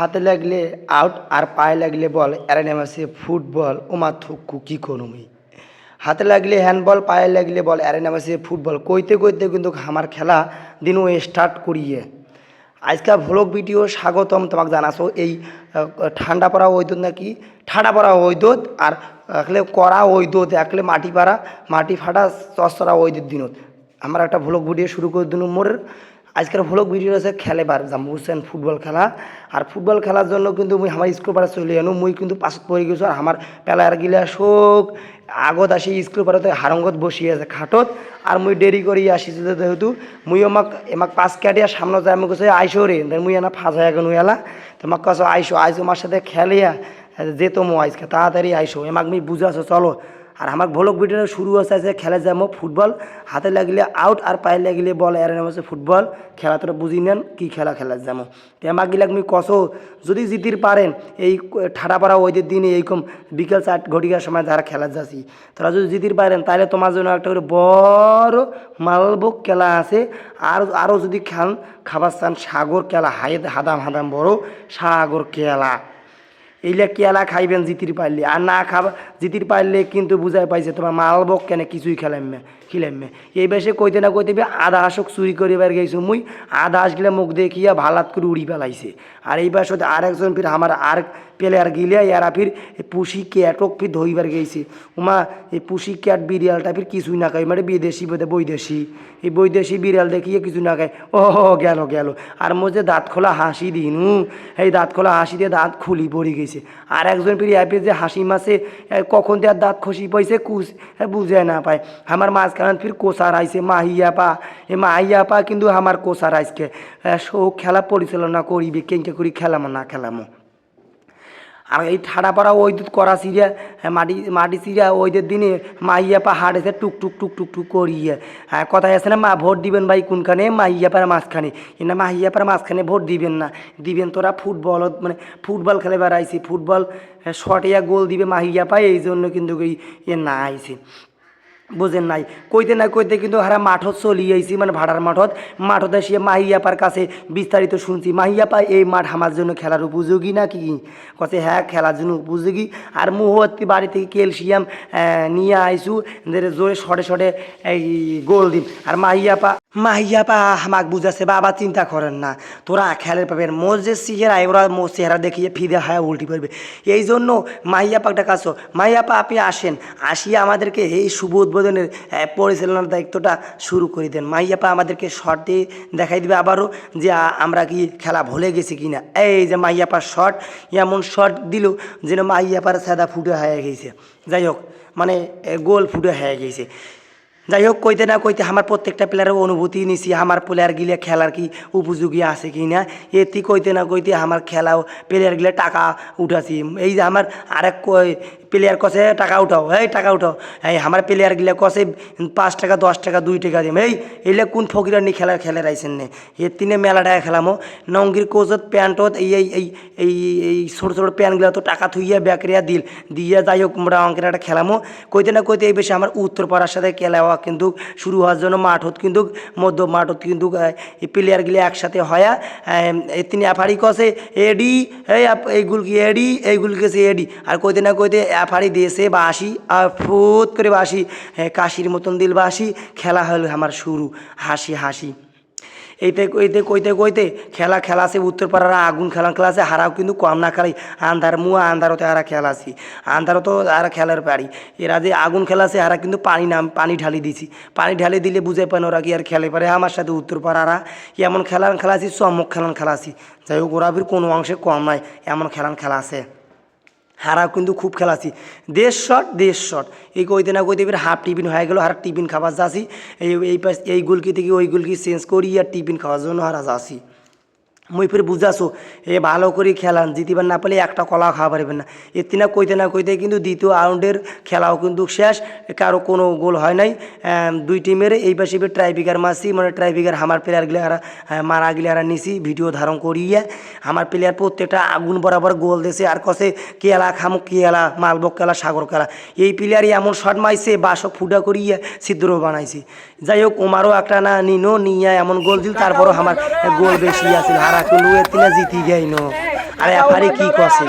হাতে লাগলে আউট আর পায়ে লাগলে বল এর নাম আছে ফুটবল ওমা থুকু, কি করুমি হাতে লাগলে হ্যান্ডবল পায়ে লাগলে বল এর নাম আছে ফুটবল কইতে কইতে কিন্তু আমার খেলা দিনও স্টার্ট করিয়ে। আজকাল ভ্লগ ভিডিও স্বাগতম তোমাকে জানাছো এই ঠান্ডা পড়া ওইদুত নাকি? ঠান্ডা পড়া ওইদুত আর একলে করা ওইদুত, একলে মাটি পাড়া, মাটি ফাটা চস্তরা ওইদুত দিনত। আমার একটা ভ্লগ ভিডিও শুরু করে দিন মোরের। আজকের ভ্লগ ভিডিও আছে খেলে বার যাম বুঝছেন ফুটবল খেলা। আর ফুটবল খেলার জন্য কিন্তু মুই আমার স্কুল পাড়া চলে আনো মুই কিন্তু পাছত পড়ে গেছো আর আমার পেলার গিলা শোক। আগত আসি স্কুল পাড়াতে হারঙ্গত বসিয়ে আছে খাটত আর মুই দেরি করি আসিছি যেহেতু মুই আমাক এমাক পাঁচ কাটিয়া সামনে যায় আমি কৈছে আইসো রে। মুই এনা ফাঁস হয়ে গেল এলা তোমাক কাছে আইসো আইসো আমার সাথে খেলিয়া, যেত মো আজকে, তাড়াতাড়ি আইসো। এমাক মুই বুঝাছো চলো। আর আমার ভ্লগ ভিডিও শুরু হচ্ছে যে খেলে যাব ফুটবল। হাতে লাগলে আউট আর পায়ে লাগলে বল এর নাম হচ্ছে ফুটবল। খেলা তোরা বুঝি নেন কি খেলা খেলা যাব। তো আমাক মুই কসো, যদি জিতির পারেন, এই ঠাডা পাড়া ওইদের দিনে এইরকম বিকেল চার ঘটিকার সময় যারা খেলা যাচ্ছি, তোরা যদি জিতির পারেন তাহলে তোমার জন্য একটা করে বড় মালবক খেলা আছে। আর আরও যদি খান খাবার চান সাগর খেলা হাই হাদাম হাদাম বড় সাগর খেলা এইলে কেলা খাইবেন জিতির পারলে আর না খাবা, জিতির পারলে কিন্তু বুঝাই পাইছে, তোমার মালবক কেন কিছুই খেলাম মে খেলাইমে খিলাইমে এই বেশে কইতে না কইতে আধা হাঁসক চুরি করিবার গেছো মুই, আধা হাঁস গিলা মুখ দেখিয়া ভালাত করে উড়ি পেলাইছে আর এই বাসে আর একজন ফির আমার আর প্লেয়ার গিলিয়া এরা ফির পুষি ক্যাটক ফির ধইবার গেছে উমা, এই পুষি ক্যাট বিড়ালটা ফির কিছুই না খাই মানে বিদেশি বোধে বৈদেশি। এই বৈদেশি বিড়াল দেখিয়ে কিছু না খায়। ও গেল গেল। আর মোজে দাঁত খোলা হাসি দিনু। এই দাঁত খোলা হাসি দিয়ে দাঁত খুলি পড়ে গেছে আর একজন ফিরে অ্যাপে যে হাসি মাসে এ, কখন দেওয়ার দাঁত খসি পাইছে কুস বুঝে না পায়। আমার মাঝখানে ফির কোসার আইছে মাহিয়া পা। এ মাহিয়া পা কিন্তু আমার কোসার আইসকে সৌ খেলা পরিচালনা করিবে কেঙ্কে করি খেলামো না খেলামো। আর এই ঠাড়া পাড়া ওই দুধ করা সিরিয়া মাটি মাটি সিরিয়া ওইদের দিনে মাইয়া পা হাড়েছে টুক টুক টুক টুক টুক করিয়ে। হ্যাঁ কথায় আছে না, মা, ভোট দিবেন ভাই কোনখানে? মাইয়া পাড়া মাঝখানে। না, মাইয়া পাড়া মাঝখানে ভোট দিবেন না। দিবেন তোরা ফুটবল মানে ফুটবল খেলে বেড়াইছি। ফুটবল শর্টিয়া গোল দিবে মাহিয়া পায় এই জন্য কিন্তু এ না আইছে। বুঝেন নাই। কইতে না কইতে কিন্তু হারা মাঠত চলি আইছি মানে ভাড়ার মাঠত। মাঠত এসে মাহিয়াপার কাছে বিস্তারিত শুনছি, মাহিয়াপা, এই মাঠ আমার জন্য খেলার উপযোগী না কি কছে হ্যাঁ খেলার জন্য উপযোগী। আর মুহূর্তে বাড়ি থেকে ক্যালসিয়াম নিয়ে আইসু জোরে শটে শটে এই গোল দিন। আর মাহিয়াপা মাহিয়াপা আমাক বুঝাছে, বাবা চিন্তা করেন না। তোরা খেলের পাবেন মোর যে চেহারা ওরা মোর চেহারা দেখিয়ে ফিদে হায়া উল্টি পড়বে। এই জন্য মাহিয়াপাকটা কাছো। মাহিয়াপা আপনি আসেন, আসিয়া আমাদেরকে এই শুভ উদ্বোধনের পরিচালনার দায়িত্বটা শুরু করে দেন। মাহিয়াপা আমাদেরকে শর্ট দিয়ে দেখাই দিবে আবারও যে আমরা কি খেলা ভুলে গেছি কি না এই যে মাহিয়াপার শর্ট এমন শর্ট দিল যেন মাহিয়াপার সাদা ফুটে হয়ে গেছে। যাই হোক মানে গোল ফুটে হয়ে গেছে। যাই হোক কইতে না কইতে আমার প্রত্যেকটা প্লেয়ারের অনুভূতি নিছি। আমার প্লেয়ার গিলে খেলার কি উপযোগী আছে কি না? এটি কইতে না কইতে আমার খেলাও প্লেয়ার গিলে টাকা উঠাছি। এই যে আমার আরেক প্লেয়ার কষে টাকা উঠাও, এই টাকা উঠাও। এই আমার প্লেয়ার গিলে কষে পাঁচ টাকা, দশ টাকা, দুই টাকা দিম। এই এইলে কোন ফকিরার নি খেলা, খেলে রাইছেন নে? এর তিনে মেলা টাকা খেলামো নঙ্গির কোচত প্যান্টত এই এই এই এই এই ছোটো ছোটো প্যান্টগুলো তো টাকা থুইয়া ব্যাকরিয়া দিল। দিয়ে যাই হোক আমরা অঙ্কের একটা খেলামো কইতে না কইতে এই বেশি আমার উত্তরপাড়ার সাথে খেলা হওয়া কিন্তু, শুরু হওয়ার জন্য মাঠত কিন্তু, মধ্য মাঠত কিন্তু এই প্লেয়ারগুলি একসাথে হয়া তিনি অ্যাফারি কসে, এডি, এই এইগুল কি এডি এইগুল কেছে এডি। আর কইতে না কইতে অ্যাফারি দিয়েছে বাসি ফুত করে বাসি কাশির মতন দিল বাসি, খেলা হলো আমার শুরু, হাসি হাসি। এইতে কইতে কইতে কইতে খেলা খেলাছে উত্তরপাড়ার আগুন খেলা খেলাছে হারাও কিন্তু কম না খেলাই আন্ধার মুয়া, আন্ধারতে হারা খেলাছি আন্ধারত আর খেলার পারি এরা যে আগুন খেলাছে হারা কিন্তু পানি নাম, পানি ঢালি দিছি। পানি ঢালি দিলে বুঝে পান ওরা কি আর খেলে পারে। আমার সাথে উত্তরপাড়ারা এমন খেলান খেলাছি চমক খেলান খেলাছি যাই হোক, ওরা কোনো অংশে কম নাই, এমন খেলান খেলা হারাও কিন্তু খুব খেলাছি। দেশ শট দেশ শট এই কইতে না কইতে হাফ টিফিন হয়ে গেলো, আর টিফিন খাবার যাচ্ছি। এই এই পাশ, এই গুলকি থেকে ওই গুলকি চেঞ্জ করি আর টিফিন খাওয়ার জন্য হারা যাচ্ছি। মুই ফির বুঝাছো এ ভালো করে খেলান জিতিবার না পারলে একটা কলা খাওয়া পারবেন না। এতে না কইতে না কইতে কিন্তু দ্বিতীয় রাউন্ডের খেলাও কিন্তু শেষ কারও কোনো গোল হয় নাই। দুই টিমের এই পাশে ট্রাইবিকার মারছি মানে ট্রাইবিকার আমার প্লেয়ারগুলো হ্যাঁ, মারা গেলে আর নিছি ভিডিও ধারণ করিয়ে। আমার প্লেয়ার প্রত্যেকটা আগুন বরাবর গোল দিয়েছে আর কসে কেলা খামুক কেলা মালবক কেলা সাগর কেলা। এই প্লেয়ারই এমন শট মাইছে বাসক ফুটা করিয়ে ছিদ্র বানাইছে। যাই হোক ওমারও একটা না নিনো, নিয়ে এমন গোল দিল, তারপরও আমার গোল বেশি আছে হারা কিন্তু এর তিনা জিতি নো আরে এপারে কি কছে